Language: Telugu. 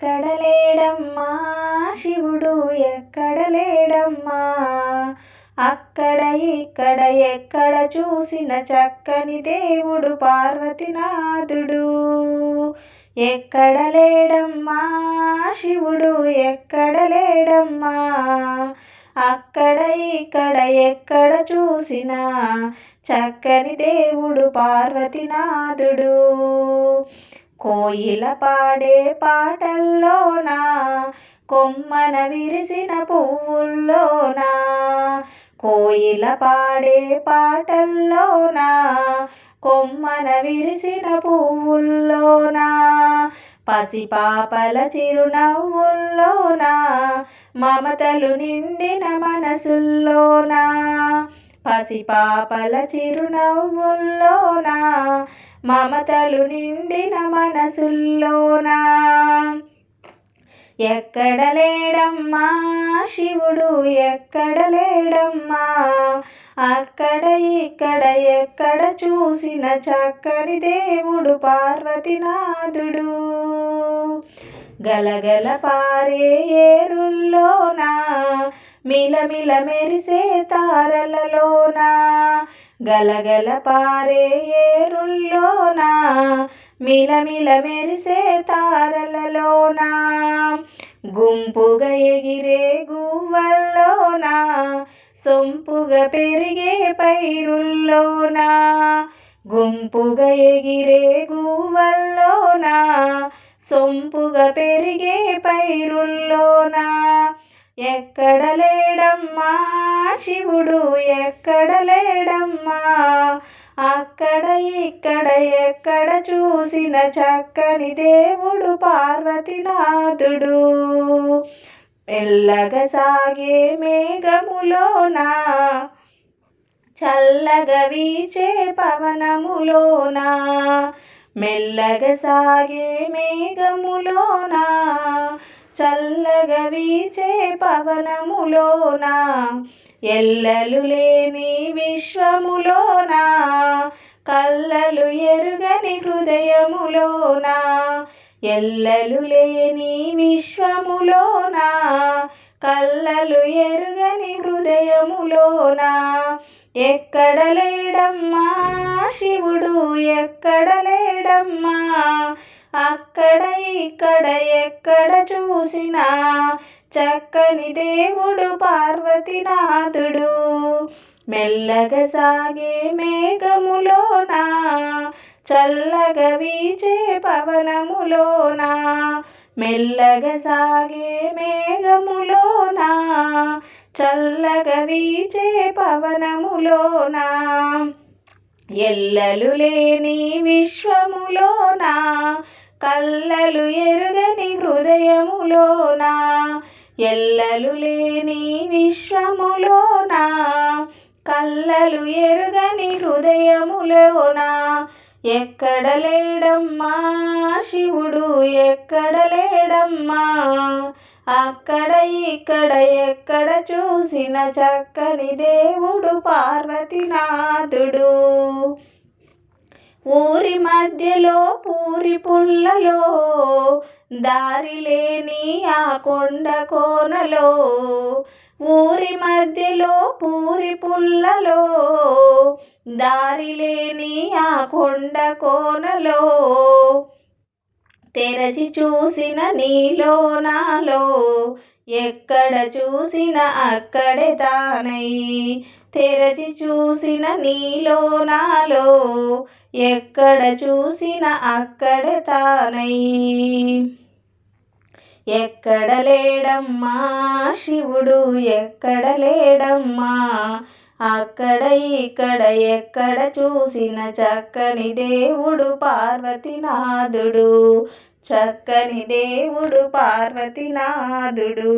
ఎక్కడ లేడమ్మా శివుడు ఎక్కడ లేడమ్మా అక్కడ ఇక్కడ ఎక్కడ చూసిన చక్కని దేవుడు పార్వతీనాథుడు. ఎక్కడ లేడమ్మా శివుడు ఎక్కడ లేడమ్మా అక్కడ ఇక్కడ ఎక్కడ చూసినా చక్కని దేవుడు పార్వతీనాథుడు. కోయిల పాడే పాటల్లోనా? కొమ్మన విరిసిన పువ్వుల్లోనా? కోయిల పాడే పాటల్లోనా? కొమ్మన విరిసిన పువ్వుల్లోనా? పసిపాపల చిరునవ్వుల్లోనా? మమతలు నిండిన మనసుల్లోనా? పసిపాపల చిరునవ్వుల్లోనా? మమతలు నిండిన మనసుల్లోనా? ఎక్కడ లేడమ్మా? శివుడు ఎక్కడ లేడమ్మా? అక్కడ ఇక్కడ ఎక్కడ చూసిన చక్కని దేవుడు పార్వతీనాథుడు? గలగల పారే ఏరుల్లోనా? మిలమిల మెరిసే తారలలోనా గలగల పారే ఏరుల్లోన మిలమిల మెరిసే తారలలోనా గుంపుగా ఎగిరే గువ్వల్లోనా సొంపుగా పెరిగే పైరుల్లోనా గుంపుగా ఎగిరే గువ్వల్లోన సొంపుగా పెరిగే పైరుల్లోనా ఎక్కడ లేడమ్మా? శివుడు ఎక్కడ లేడమ్మా? అక్కడ ఇక్కడ ఎక్కడ చూసిన చక్కని దేవుడు పార్వతీనాథుడు. మెల్లగా సాగే మేఘములోనా చల్లగా వీచే పవనములోనా మెల్లగా సాగే మేఘములోనా చల్లగా వీచే పవనములోన ఎల్లలు లేని విశ్వములోన కళ్ళలు ఎరుగని హృదయములోన ఎల్లలు లేని విశ్వములోన కళ్ళలు ఎరుగని హృదయములోనా. ఎక్కడ లేడమ్మా శివుడు? ఎక్కడ లేడమ్మా? అక్కడ ఇక్కడ ఎక్కడ చూసినా చక్కని దేవుడు పార్వతీనాథుడు. మెల్లగా సాగే మేఘములోనా చల్లగా వీచే పవనములోనా మెల్లగా సాగే మేఘములోనా చల్లగా వీచే పవనములోనా. ఎల్లలు లేని విశ్వములోన కళ్ళలు ఎరుగని హృదయములోన ఎల్లలు లేని విశ్వములోన కళ్ళలు ఎరుగని హృదయములోనా ఎక్కడ లేడమ్మా శివుడు ఎక్కడ లేడమ్మా? అక్కడ ఇక్కడ ఎక్కడ చూసిన చక్కని దేవుడు పార్వతీనాథుడు. ఊరి మధ్యలో పూరి పుల్లలో దారి లేని ఆ కొండ కోనలో ఊరి మధ్యలో పూరి పుల్లలో దారి లేని ఆ కొండ కోనలో తెరచి చూసిన నీలో నాలో ఎక్కడ చూసిన అక్కడే తానై. తెరచి చూసిన నీలో నాలో ఎక్కడ చూసిన అక్కడే తానై. ఎక్కడ లేడమ్మా శివుడు ఎక్కడ లేడమ్మా అక్కడ ఇక్కడ ఎక్కడ చూసిన చక్కని దేవుడు పార్వతీనాథుడు. చక్కని దేవుడు పార్వతీనాథుడు.